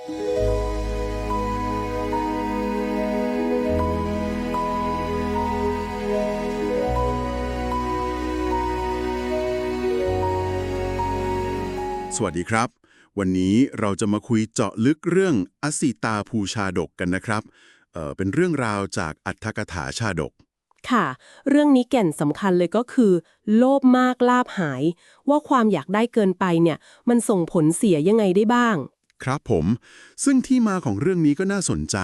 สวัสดีครับ วันนี้เราจะมาคุยเจาะลึกเรื่องอสิตาภูชาดกกันนะครับเเป็นเรื่องราวจากอัตถกถาชาดก ค่ะ เรื่องนี้แก่นสำคัญเลยก็คือ โลภมากลาบหาย ว่าความอยากได้เกินไปเนี่ย มันส่งผลเสียยังไงได้บ้าง ครับผม ซึ่งที่มาของเรื่องนี้ก็น่าสนใจ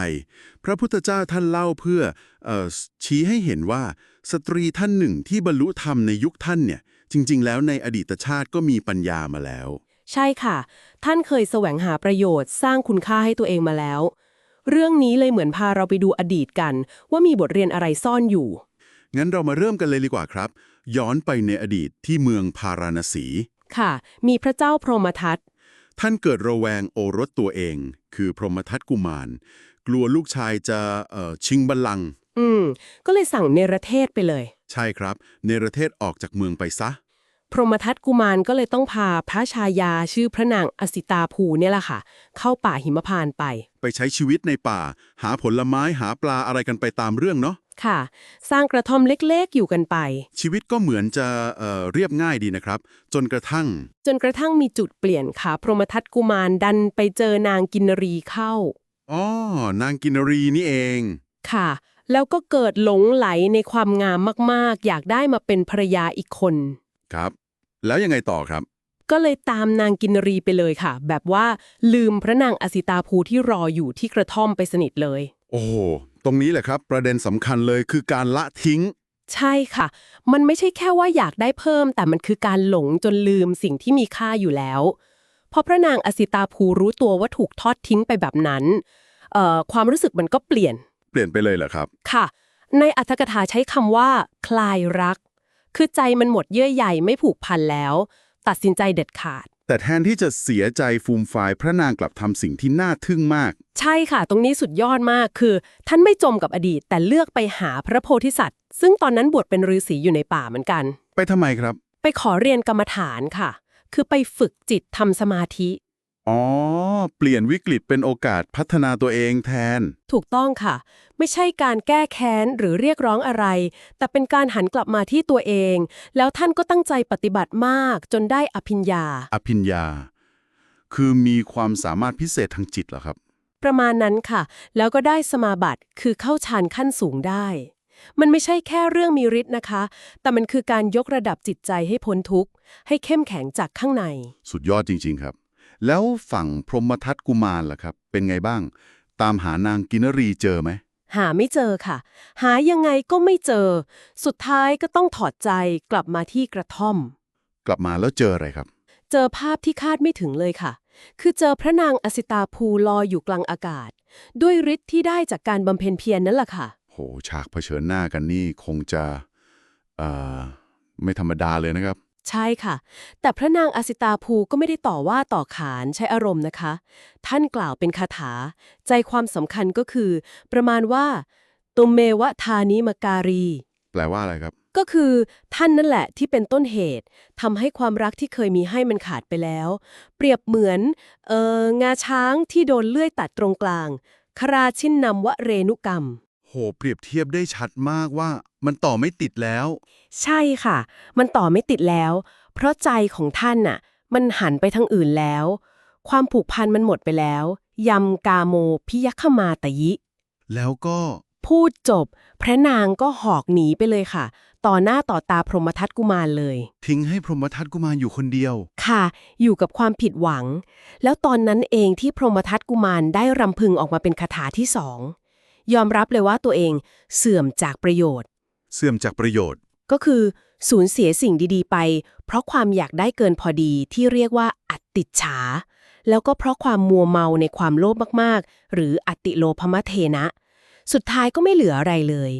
พระพุทธเจ้าท่านเล่าเพื่อเออชี้ให้เห็นว่าสตรีท่านหนึ่งที่บรรลุธรรมในยุคท่านเนี่ย จริง ๆ แล้วในอดีตชาติก็มีปัญญามาแล้ว ใช่ค่ะ ท่านเคยแสวงหาประโยชน์สร้างคุณค่าให้ตัวเองมาแล้ว เรื่องนี้เลยเหมือนพาเราไปดูอดีตกัน ว่ามีบทเรียนอะไรซ่อนอยู่ งั้นเรามาเริ่มกันเลยดีกว่าครับ ย้อนไปในอดีตที่เมืองพาราณสีค่ะ มีพระเจ้าพรหมทัต ท่านเกิดระแวงโอรสตัวเอง คือพรหมทัตกุมาร กลัวลูกชายจะเอ่อชิงบัลลังก์อืม ก็เลยสั่งเนรเทศไปเลย ใช่ครับ เนรเทศออกจากเมืองไปซะ พรหมทัตกุมารก็เลยต้องพาพระชายาชื่อพระนางอสิตาภูเนี่ยแหละค่ะ เข้าป่าหิมพานต์ไป ไปใช้ชีวิตในป่า หาผลไม้หาปลาอะไรกันไปตามเรื่องเนาะ ค่ะ สร้างกระท่อมเล็กๆ อยู่กันไป ชีวิตก็เหมือนจะเอ่อเรียบง่ายดีนะครับ จนกระทั่ง จนกระทั่งมีจุดเปลี่ยนค่ะ พรหมทัตกุมารดันไปเจอนางกินนรีเข้า อ๋อนางกินรีนี่เอง ค่ะ แล้วก็เกิดหลงไหลในความงามมากๆ อยากได้มาเป็นภรรยาอีกคน ครับ แล้วยังไงต่อครับ ก็เลยตามนางกินนรีไปเลยค่ะ แบบว่าลืมพระนางอสิตาภูที่รออยู่ที่กระท่อมไปสนิทเลย โอ้โห ตรงนี้แหละครับ ประเด็นสำคัญเลยคือการละทิ้ง ใช่ค่ะ มันไม่ใช่แค่ว่าอยากได้เพิ่ม แต่มันคือการหลงจนลืมสิ่งที่มีค่าอยู่แล้วพอพระนางอสิตาภูรู้ตัวว่าถูกทอดทิ้งไปแบบนั้นเอ่อความรู้สึกมันก็เปลี่ยน เปลี่ยนไปเลยเหรอครับ ค่ะ ในอัตถกถาใช้คำว่า คลายรัก คือใจมันหมดเยื่อใยไม่ผูกพันแล้ว ตัดสินใจเด็ดขาด แต่แทนที่จะเสียใจฟูมฟายพระนางกลับทำสิ่งที่น่าทึ่งมาก ใช่ค่ะ ตรงนี้สุดยอดมากคือ ท่านไม่จมกับอดีต แต่เลือกไปหาพระโพธิสัตว์ ซึ่งตอนนั้นบวชเป็นฤาษีอยู่ในป่าเหมือนกัน ไปทำไมครับ ไปขอเรียนกรรมฐานค่ะ คือไปฝึกจิตทำสมาธิ อ๋อ เปลี่ยนวิกฤตเป็นโอกาสพัฒนาตัวเองแทน ถูกต้องค่ะ ไม่ใช่การแก้แค้นหรือเรียกร้องอะไร แต่เป็นการหันกลับมาที่ตัวเอง แล้วท่านก็ตั้งใจปฏิบัติมากจนได้อภิญญา อภิญญา คือมีความสามารถพิเศษทางจิตเหรอครับ ประมาณนั้นค่ะ แล้วก็ได้สมาบัติคือเข้าฌานขั้นสูงได้ มันไม่ใช่แค่เรื่องมีฤทธิ์นะคะ แต่มันคือการยกระดับจิตใจให้พ้นทุกข์ ให้เข้มแข็งจากข้างใน สุดยอดจริง ๆ ครับ แล้วฝั่งพรหมทัตกุมารล่ะครับ เป็นไงบ้าง ตามหานางกินรีเจอไหม หาไม่เจอค่ะ หายังไงก็ไม่เจอ สุดท้ายก็ต้องถอดใจกลับมาที่กระท่อม กลับมาแล้วเจออะไรครับ เจอภาพที่คาดไม่ถึงเลยค่ะ คือเจอพระนางอสิตาภูลอยอยู่กลางอากาศ ด้วยฤทธิ์ที่ได้จากการบำเพ็ญเพียรนั่นแหละค่ะ โหฉากเผชิญหน้ากันนี่คงจะเอ่อไม่ธรรมดาเลยนะครับ ใช่ค่ะ แต่พระนางอสิตาภูก็ไม่ได้ต่อว่าต่อขานใช้อารมณ์นะคะ ท่านกล่าวเป็นคาถา ใจความสำคัญก็คือ ประมาณว่าตุมเมวะทานิมการี แปลว่าอะไรครับ ก็คือท่านนั่นแหละที่เป็นต้นเหตุทำให้ความรักที่เคยมีให้มันขาดไปแล้ว เปรียบเหมือนเอองาช้างที่โดนเลื่อยตัดตรงกลางคราชินนำวะเรนุกรรมโห เปรียบเทียบได้ชัดมากว่ามันต่อไม่ติดแล้ว ใช่ค่ะ มันต่อไม่ติดแล้ว เพราะใจของท่านน่ะ มันหันไปทางอื่นแล้ว ความผูกพันมันหมดไปแล้วยำกาโมพิยัคขมาตยิ แล้วก็พูดจบ พระนางก็หอกหนีไปเลยค่ะ ต่อหน้าต่อตาพรหมทัตกุมารเลย ทิ้งให้พรหมทัตกุมารอยู่คนเดียว ค่ะ อยู่กับความผิดหวัง แล้วตอนนั้นเองที่พรหมทัตกุมารได้รำพึงออกมาเป็นคาถาที่สอง ยอมรับเลยว่าตัวเองเสื่อมจากประโยชน์ เสื่อมจากประโยชน์ ก็คือสูญเสียสิ่งดีๆ ไป เพราะความอยากได้เกินพอดีที่เรียกว่าอัตติจฉา แล้วก็เพราะความมัวเมาในความโลภมากๆ หรืออติโลภมะเทนะ สุดท้ายก็ไม่เหลืออะไรเลย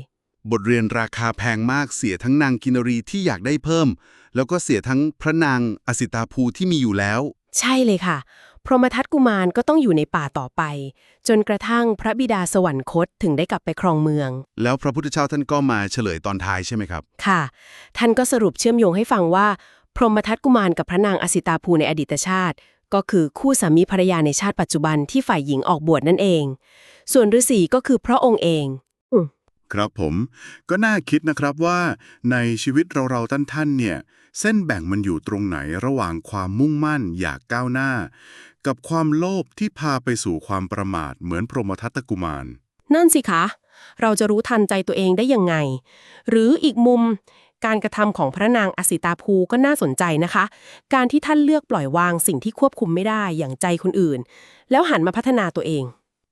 บทเรียนราคาแพงมากเสียทั้งนางกินรีที่อยากได้เพิ่ม แล้วก็เสียทั้งพระนางอสิตาภูที่มีอยู่แล้ว ใช่เลยค่ะ พรหมทัตกุมารก็ต้องอยู่ในป่าต่อไป จนกระทั่งพระบิดาสวรรคตถึงได้กลับไปครองเมือง แล้วพระพุทธเจ้าท่านก็มาเฉลยตอนท้ายใช่ไหมครับ ค่ะ ท่านก็สรุปเชื่อมโยงให้ฟังว่า พรหมทัตกุมารกับพระนางอสิตาภูในอดีตชาติ ก็ก็คือคู่สามีภรรยาในชาติปัจจุบันที่ฝ่ายหญิงออกบวชนั่นเอง ส่วนฤาษีก็คือพระองค์เองครับผมก็น่าคิดนะครับว่าในชีวิตเราเราท่านท่านๆเนี่ย เส้นแบ่งมันอยู่ตรงไหนระหว่างความมุ่งมั่นอยากก้าวหน้า กับความโลภที่พาไปสู่ความประมาทเหมือนพรหมทัตกุมาร นั่นสิคะ เราจะรู้ทันใจตัวเองได้ยังไง หรืออีกมุม การกระทำของพระนางอสิตาภูก็น่าสนใจนะคะ การที่ท่านเลือกปล่อยวางสิ่งที่ควบคุมไม่ได้อย่างใจคนอื่น แล้วหันมาพัฒนาตัวเอง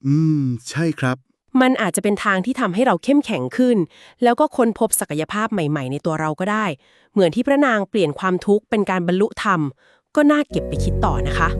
อืม ใช่ครับ มันอาจจะเป็นทางที่ทำให้เราเข้มแข็งขึ้น แล้วก็ค้นพบศักยภาพใหม่ ๆ ในตัวเราก็ได้ เหมือนที่พระนางเปลี่ยนความทุกข์เป็นการบรรลุธรรม ก็น่าเก็บไปคิดต่อนะคะ